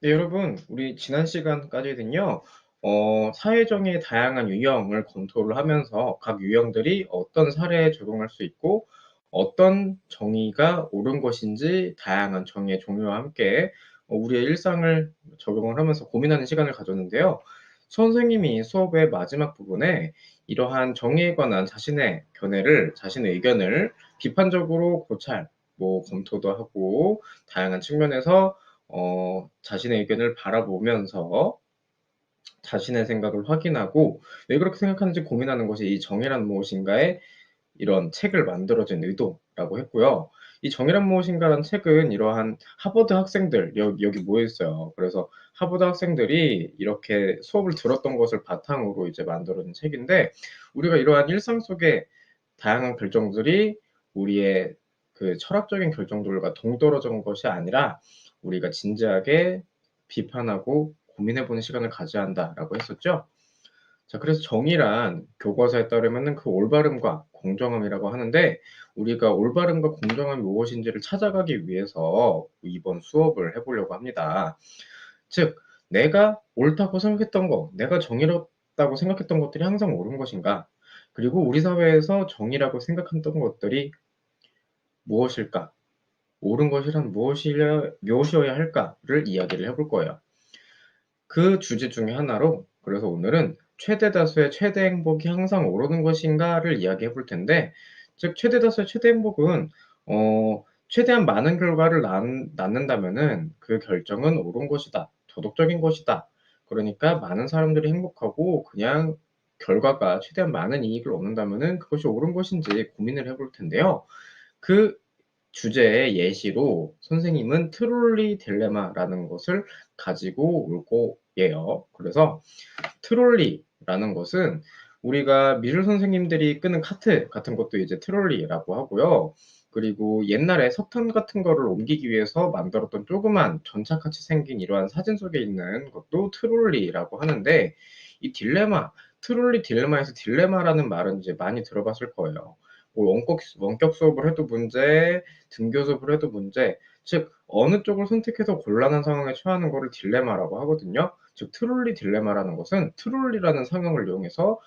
네, 여러분, 우리 지난 시간까지는요, 어, 사회정의의 다양한 유형을 검토를 하면서 각 유형들이 어떤 사례에 적용할 수 있고, 어떤 정의가 옳은 것인지 다양한 정의의 종류와 함께 어, 우리의 일상을 적용을 하면서 고민하는 시간을 가졌는데요. 선생님이 수업의 마지막 부분에 이러한 정의에 관한 자신의 견해를, 자신의 의견을 비판적으로 고찰, 뭐 검토도 하고 다양한 측면에서 어, 자신의 의견을 바라보면서 자신의 생각을 확인하고 왜 그렇게 생각하는지 고민하는 것이 이 정의란 무엇인가의 이런 책을 만들어진 의도라고 했고요. 이 정의란 무엇인가라는 책은 이러한 하버드 학생들 여기, 여기 모여 있어요. 그래서 하버드 학생들이 이렇게 수업을 들었던 것을 바탕으로 이제 만들어진 책인데 우리가 이러한 일상 속의 다양한 결정들이 우리의 그 철학적인 결정들과 동떨어진 것이 아니라 우리가 진지하게 비판하고 고민해보는 시간을 가져야 한다라고 했었죠. 자, 그래서 정의란 교과서에 따르면 그 올바름과 공정함이라고 하는데 우리가 올바름과 공정함이 무엇인지를 찾아가기 위해서 이번 수업을 해보려고 합니다. 즉, 내가 옳다고 생각했던 거, 내가 정의롭다고 생각했던 것들이 항상 옳은 것인가? 그리고 우리 사회에서 정의라고 생각했던 것들이 무엇일까? 옳은 것이란 무엇이어야 할까를 이야기를 해볼 거예요. 그 주제 중에 하나로 그래서 오늘은 최대 다수의 최대 행복이 항상 오르는 것인가를 이야기해 볼 텐데 즉 최대 다수의 최대 행복은 어, 최대한 많은 결과를 낳는다면은 그 결정은 옳은 것이다. 도덕적인 것이다. 그러니까 많은 사람들이 행복하고 그냥 결과가 최대한 많은 이익을 얻는다면은 그것이 옳은 것인지 고민을 해볼 텐데요. 그 주제의 예시로 선생님은 트롤리 딜레마라는 것을 가지고 올 거예요. 그래서 트롤리라는 것은 우리가 미술 선생님들이 끄는 카트 같은 것도 이제 트롤리라고 하고요. 그리고 옛날에 석탄 같은 거를 옮기기 위해서 만들었던 조그만 전차같이 생긴 이러한 사진 속에 있는 것도 트롤리라고 하는데 이 딜레마, 트롤리 딜레마에서 딜레마라는 말은 이제 많이 들어봤을 거예요. 뭐 원격, 원격 수업을 해도 문제, 등교 수업을 해도 문제, 즉 어느 쪽을 선택해서 곤란한 상황에 처하는 것을 딜레마라고 하거든요. 즉 트롤리 딜레마라는 것은 트롤리라는 상황을 이용해서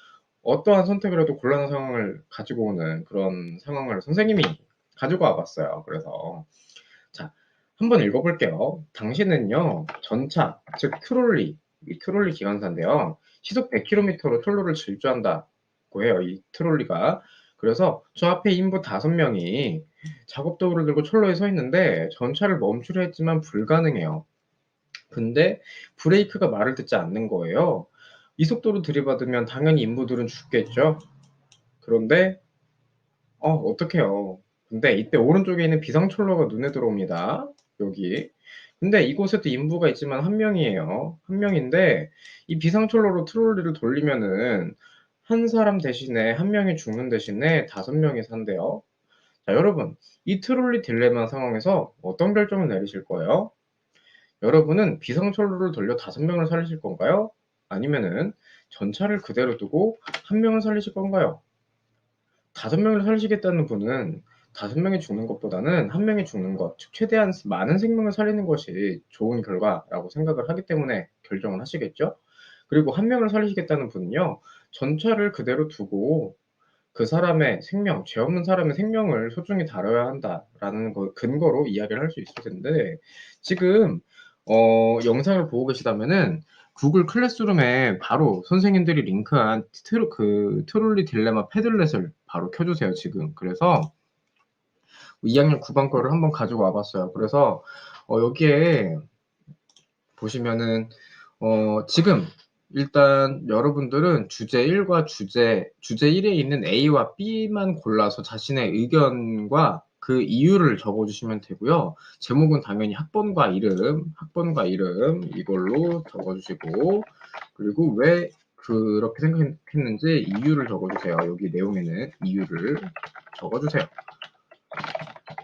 어떠한 선택을 해도 곤란한 상황을 가지고 오는 그런 상황을 선생님이 가지고 와봤어요. 그래서 자 한번 읽어볼게요. 당신은요 전차 즉 트롤리 이 트롤리 기관사인데요. 시속 100km로 철로를 질주한다고 해요. 이 트롤리가 그래서 저 앞에 인부 다섯 명이 작업도구를 들고 철로에 서 있는데 전차를 멈추려 했지만 불가능해요. 근데 브레이크가 말을 듣지 않는 거예요. 이 속도로 들이받으면 당연히 인부들은 죽겠죠. 그런데 어 어떡해요. 근데 이때 오른쪽에 있는 비상철로가 눈에 들어옵니다. 여기. 근데 이곳에도 인부가 있지만 한 명이에요. 한 명인데 이 비상철로로 트롤리를 돌리면은 한 사람 대신에 한 명이 죽는 대신에 다섯 명이 산대요. 자, 여러분, 이 트롤리 딜레마 상황에서 어떤 결정을 내리실 거예요? 여러분은 비상철로를 돌려 다섯 명을 살리실 건가요? 아니면은 전차를 그대로 두고 한 명을 살리실 건가요? 다섯 명을 살리시겠다는 분은 다섯 명이 죽는 것보다는 한 명이 죽는 것, 즉 최대한 많은 생명을 살리는 것이 좋은 결과라고 생각을 하기 때문에 결정을 하시겠죠? 그리고 한 명을 살리시겠다는 분은요, 전차를 그대로 두고 그 사람의 생명, 죄 없는 사람의 생명을 소중히 다뤄야 한다라는 거 근거로 이야기를 할 수 있을 텐데 지금 어, 영상을 보고 계시다면은 구글 클래스룸에 바로 선생님들이 링크한 트로, 그 트롤리 딜레마 패들렛을 바로 켜주세요 지금. 그래서 2학년 9반 거를 한번 가지고 와봤어요. 그래서 어, 여기에 보시면은 어, 지금 일단 여러분들은 주제 1과 주제, 주제 1에 있는 A와 B만 골라서 자신의 의견과 그 이유를 적어주시면 되고요. 제목은 당연히 학번과 이름, 학번과 이름 이걸로 적어주시고 그리고 왜 그렇게 생각했는지 이유를 적어주세요. 여기 내용에는 이유를 적어주세요.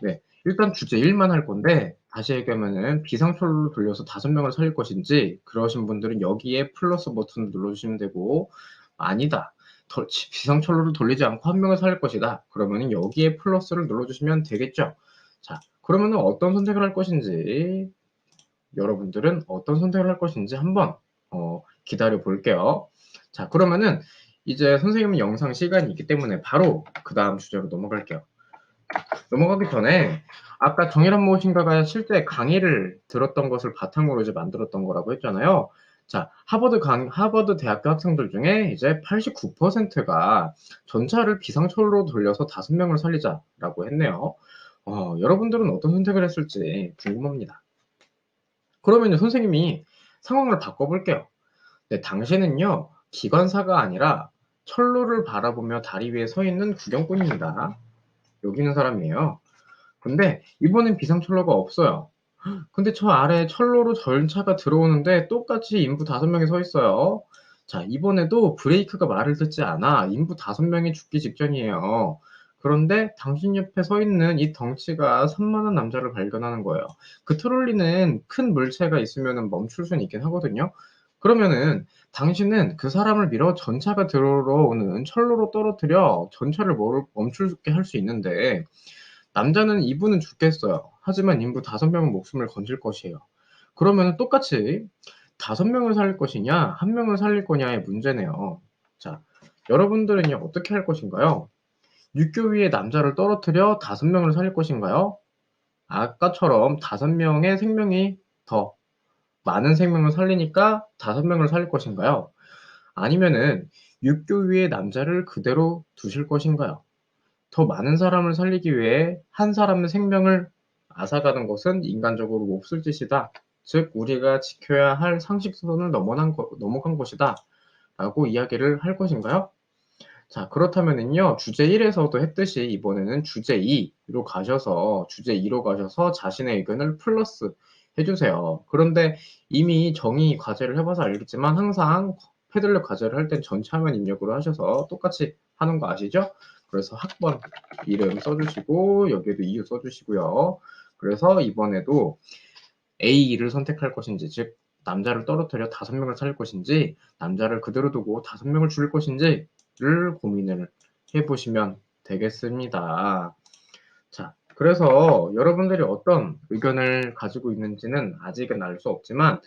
네, 일단 주제 1만 할 건데 다시 얘기하면은 비상철로 돌려서 다섯 명을 살릴 것인지 그러신 분들은 여기에 플러스 버튼을 눌러주시면 되고 아니다. 비상철로를 돌리지 않고 한 명을 살릴 것이다. 그러면은 여기에 플러스를 눌러주시면 되겠죠. 자, 그러면은 어떤 선택을 할 것인지 여러분들은 어떤 선택을 할 것인지 한번 어, 기다려 볼게요. 자, 그러면은 이제 선생님은 영상 시간이 있기 때문에 바로 그 다음 주제로 넘어갈게요. 넘어가기 전에 아까 정의란 무엇인가가 실제 강의를 들었던 것을 바탕으로 이제 만들었던 거라고 했잖아요. 자, 하버드 강, 하버드 대학교 학생들 중에 이제 89%가 전차를 비상철로 돌려서 다섯 명을 살리자라고 했네요. 어, 여러분들은 어떤 선택을 했을지 궁금합니다. 그러면 선생님이 상황을 바꿔볼게요. 네, 당신은요, 기관사가 아니라 철로를 바라보며 다리 위에 서 있는 구경꾼입니다. 여기 있는 사람이에요. 근데 이번엔 비상철로가 없어요. 근데 저 아래 철로로 전차가 들어오는데 똑같이 인부 다섯 명이 서 있어요. 자, 이번에도 브레이크가 말을 듣지 않아 인부 다섯 명이 죽기 직전이에요. 그런데 당신 옆에 서 있는 이 덩치가 산만한 남자를 발견하는 거예요. 그 트롤리는 큰 물체가 있으면 멈출 수는 있긴 하거든요. 그러면은 당신은 그 사람을 밀어 전차가 들어오는 철로로 떨어뜨려 전차를 멈추게 할 수 있는데 남자는 이분은 죽겠어요. 하지만 인부 다섯 명은 목숨을 건질 것이에요. 그러면 똑같이 다섯 명을 살릴 것이냐, 한 명을 살릴 거냐의 문제네요. 자, 여러분들은요, 어떻게 할 것인가요? 육교 위에 남자를 떨어뜨려 다섯 명을 살릴 것인가요? 아까처럼 다섯 명의 생명이 더 많은 생명을 살리니까 다섯 명을 살릴 것인가요? 아니면은 육교 위에 남자를 그대로 두실 것인가요? 더 많은 사람을 살리기 위해 한 사람의 생명을 앗아가는 것은 인간적으로 몹쓸 짓이다. 즉, 우리가 지켜야 할 상식선을 넘어간, 넘어간 것이다. 라고 이야기를 할 것인가요? 자, 그렇다면은요, 주제 1에서도 했듯이 이번에는 주제 2로 가셔서, 주제 2로 가셔서 자신의 의견을 플러스 해주세요. 그런데 이미 정의 과제를 해봐서 알겠지만 항상 패들렛 과제를 할 땐 전체 화면 입력으로 하셔서 똑같이 하는 거 아시죠? 그래서 학번 이름 써주시고 여기에도 이유 써주시고요. 그래서 이번에도 A를 선택할 것인지 즉 남자를 떨어뜨려 다섯 명을 살릴 것인지 남자를 그대로 두고 다섯 명을 죽일 것인지를 고민을 해보시면 되겠습니다. 자, 그래서 여러분들이 어떤 의견을 가지고 있는지는 아직은 알 수 없지만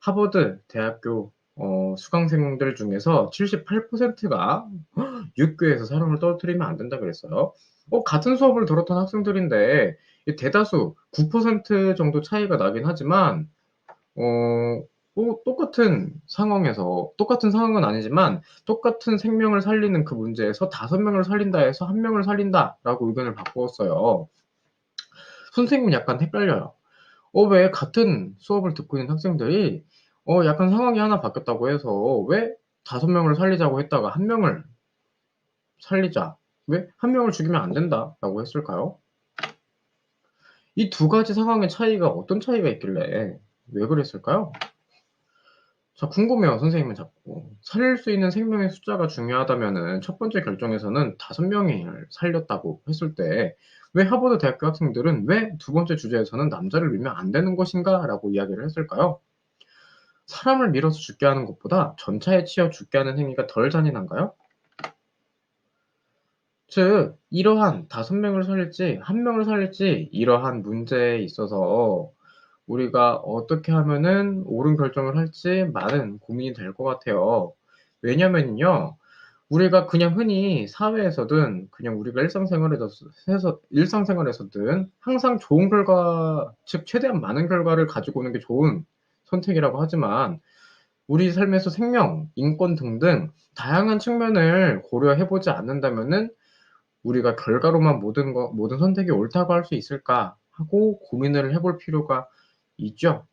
하버드 대학교 어, 수강생들 중에서 78%가 육교에서 사람을 떨어뜨리면 안 된다 그랬어요. 어, 같은 수업을 들었던 학생들인데 대다수 9% 정도 차이가 나긴 하지만 어, 뭐 똑같은 상황에서 똑같은 상황은 아니지만 똑같은 생명을 살리는 그 문제에서 다섯 명을 살린다 해서 한 명을 살린다라고 의견을 바꾸었어요. 선생님은 약간 헷갈려요. 어, 왜 같은 수업을 듣고 있는 학생들이 어, 약간 상황이 하나 바뀌었다고 해서 왜 다섯 명을 살리자고 했다가 한 명을 살리자. 왜 한 명을 죽이면 안 된다라고 했을까요? 이 두 가지 상황의 차이가 어떤 차이가 있길래 왜 그랬을까요? 자, 궁금해요, 선생님은 자꾸. 살릴 수 있는 생명의 숫자가 중요하다면은 첫 번째 결정에서는 다섯 명을 살렸다고 했을 때, 왜 하버드 대학교 학생들은 왜 두 번째 주제에서는 남자를 밀면 안 되는 것인가? 라고 이야기를 했을까요? 사람을 밀어서 죽게 하는 것보다 전차에 치여 죽게 하는 행위가 덜 잔인한가요? 즉, 이러한 다섯 명을 살릴지 한 명을 살릴지 이러한 문제에 있어서 우리가 어떻게 하면은 옳은 결정을 할지 많은 고민이 될 것 같아요. 왜냐면요, 우리가 그냥 흔히 사회에서든 그냥 우리가 일상생활에서 일상생활에서든 항상 좋은 결과, 즉 최대한 많은 결과를 가지고 오는 게 좋은 선택이라고 하지만 우리 삶에서 생명, 인권 등등 다양한 측면을 고려해 보지 않는다면은 우리가 결과로만 모든 거, 모든 선택이 옳다고 할 수 있을까 하고 고민을 해볼 필요가 있죠.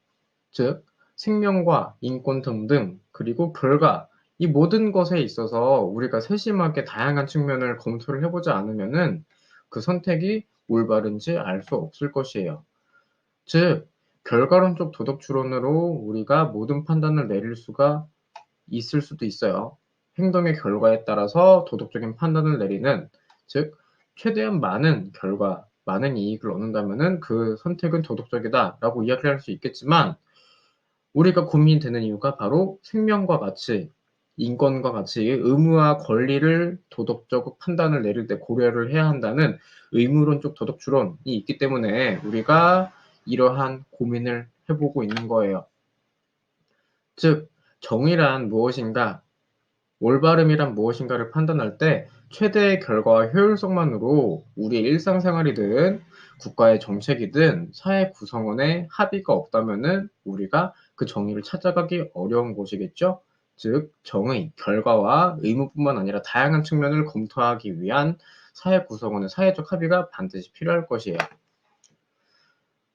즉, 생명과 인권 등등 그리고 결과 이 모든 것에 있어서 우리가 세심하게 다양한 측면을 검토를 해보지 않으면은 그 선택이 올바른지 알 수 없을 것이에요. 즉, 결과론적 도덕 추론으로 우리가 모든 판단을 내릴 수가 있을 수도 있어요. 행동의 결과에 따라서 도덕적인 판단을 내리는, 즉, 최대한 많은 결과, 많은 이익을 얻는다면 그 선택은 도덕적이다라고 이야기를 할수 있겠지만, 우리가 고민이 되는 이유가 바로 생명과 같이, 인권과 같이 의무와 권리를 도덕적 판단을 내릴 때 고려를 해야 한다는 의무론적 도덕 추론이 있기 때문에 우리가 이러한 고민을 해보고 있는 거예요. 즉, 정의란 무엇인가, 올바름이란 무엇인가를 판단할 때 최대의 결과와 효율성만으로 우리의 일상생활이든 국가의 정책이든 사회 구성원의 합의가 없다면은 우리가 그 정의를 찾아가기 어려운 것이겠죠. 즉 정의, 결과와 의무뿐만 아니라 다양한 측면을 검토하기 위한 사회 구성원의 사회적 합의가 반드시 필요할 것이에요.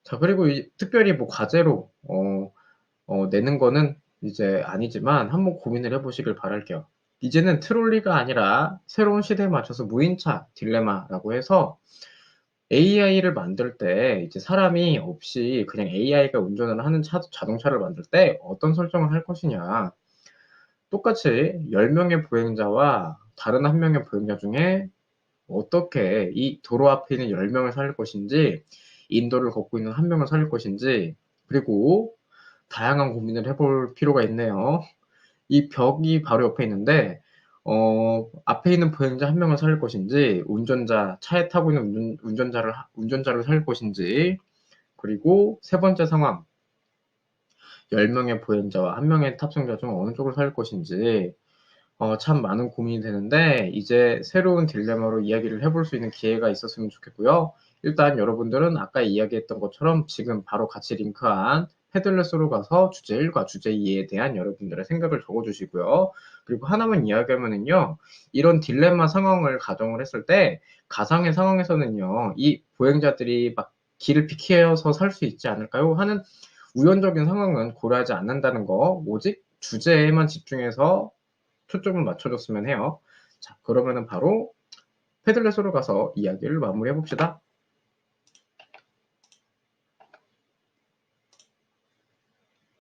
자 그리고 이, 특별히 뭐 과제로 어, 어, 내는 거는 이제 아니지만 한번 고민을 해보시길 바랄게요. 이제는 트롤리가 아니라 새로운 시대에 맞춰서 무인차 딜레마라고 해서 AI를 만들 때 이제 사람이 없이 그냥 AI가 운전을 하는 차, 자동차를 만들 때 어떤 설정을 할 것이냐. 똑같이 10명의 보행자와 다른 한 명의 보행자 중에 어떻게 이 도로 앞에 있는 10명을 살릴 것인지 인도를 걷고 있는 한 명을 살릴 것인지 그리고 다양한 고민을 해볼 필요가 있네요. 이 벽이 바로 옆에 있는데 어, 앞에 있는 보행자 한 명을 살릴 것인지, 운전자, 차에 타고 있는 운전, 자를 운전자를 살릴 것인지, 그리고 세 번째 상황, 10명의 보행자와 한 명의 탑승자 중 어느 쪽을 살릴 것인지, 어, 참 많은 고민이 되는데, 이제 새로운 딜레마로 이야기를 해볼 수 있는 기회가 있었으면 좋겠고요. 일단 여러분들은 아까 이야기했던 것처럼 지금 바로 같이 링크한 패들렛으로 가서 주제 1과 주제 2에 대한 여러분들의 생각을 적어주시고요. 그리고 하나만 이야기하면은요, 이런 딜레마 상황을 가정을 했을 때, 가상의 상황에서는요, 이 보행자들이 막 길을 피키어서 살 수 있지 않을까요? 하는 우연적인 상황은 고려하지 않는다는 거, 오직 주제에만 집중해서 초점을 맞춰줬으면 해요. 자, 그러면은 바로 패들렛으로 가서 이야기를 마무리해 봅시다.